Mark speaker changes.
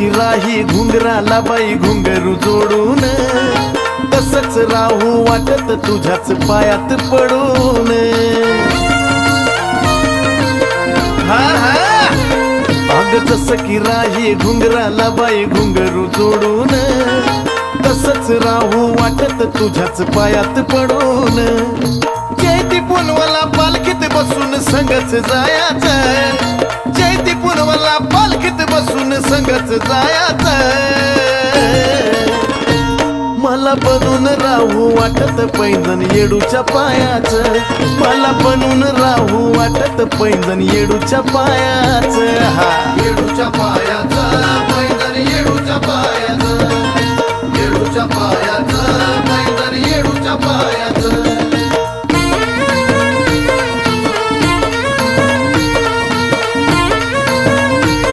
Speaker 1: की राही घुंगराला बाई घुंगरू जोडून. तसच राहू वाटत तुझ्याच पायात पडून. हा हा. अग जस की राही घुंगराला बाई घुंगरू जोडून. तसच राहू वाटत तुझ्याच पायात पडून. जयती बोलवाला पालखीत बसून संगच जायाचं. राखीत बसून संगत जायात. मला बनून राहू वाटत पैंजण येडूच्या पायाच. मला बनून राहू वाटत पैंजण येडूच्या पायाच. हा.
Speaker 2: येडूच्या पायाचा पैंजण येडूच्या पायाच. येडूच्या पाया